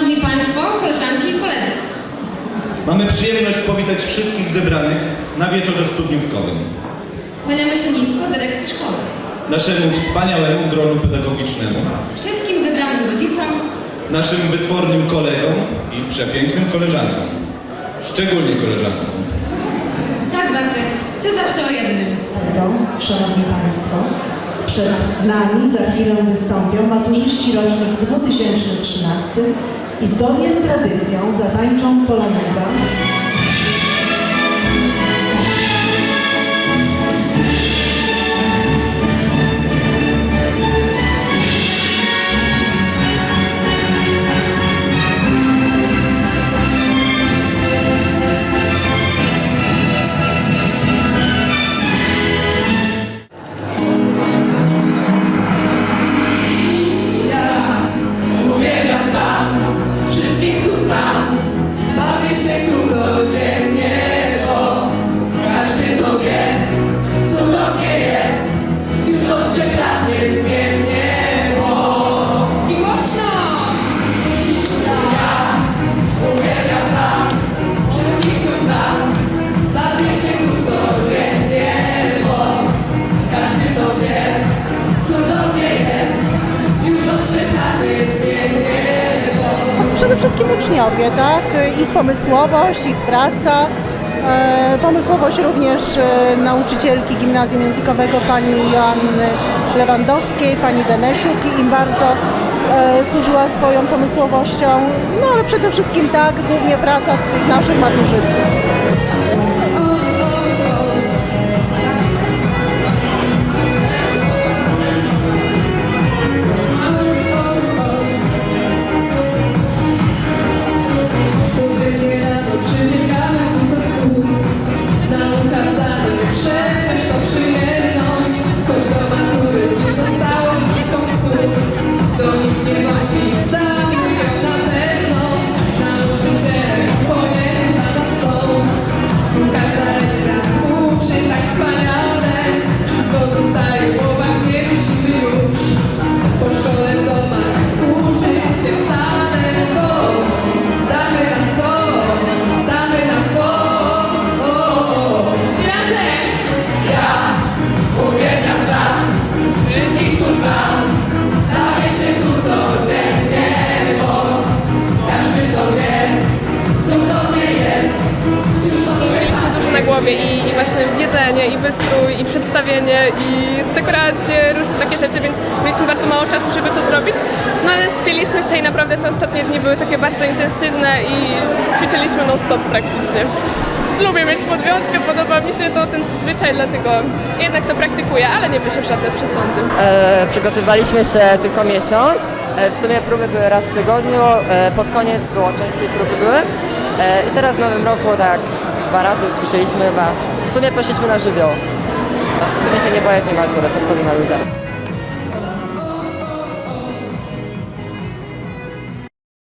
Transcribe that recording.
Szanowni Państwo, koleżanki i koledzy. Mamy przyjemność powitać wszystkich zebranych na wieczorze studniówkowym. Kłaniamy się nisko dyrekcji szkoły. Naszemu wspaniałemu gronu pedagogicznemu, Wszystkim zebranym rodzicom, naszym wytwornym kolegom i przepięknym koleżankom. Szczególnie koleżankom. tak Bartek, Ty zawsze o jednym. Szanowni Państwo, przed nami za chwilę wystąpią maturzyści rocznik 2013 i zgodnie z tradycją zatańczą poloneza. Uczniowie, tak? Ich pomysłowość, ich praca. E, pomysłowość również e, nauczycielki gimnazjum językowego pani Joanny Lewandowskiej, pani Denesiuk im bardzo e, służyła swoją pomysłowością. No ale przede wszystkim tak, głównie praca naszych maturzystów. Głowie i, i właśnie jedzenie, i wystrój, i przedstawienie, i dekoracje, różne takie rzeczy, więc mieliśmy bardzo mało czasu, żeby to zrobić. No ale spieliśmy się i naprawdę te ostatnie dni były takie bardzo intensywne i ćwiczyliśmy non-stop praktycznie. Lubię mieć podwiązkę, podoba mi się to ten zwyczaj, dlatego jednak to praktykuję, ale nie piszę żadne przesądy. E, przygotowywaliśmy się tylko miesiąc. E, w sumie próby były raz w tygodniu, e, pod koniec było częściej próby były. E, I teraz w nowym roku tak dwa razy ćwiczyliśmy chyba. W sumie poszliśmy na żywioł. W sumie się nie boję tej matury, podchodzę na luzie.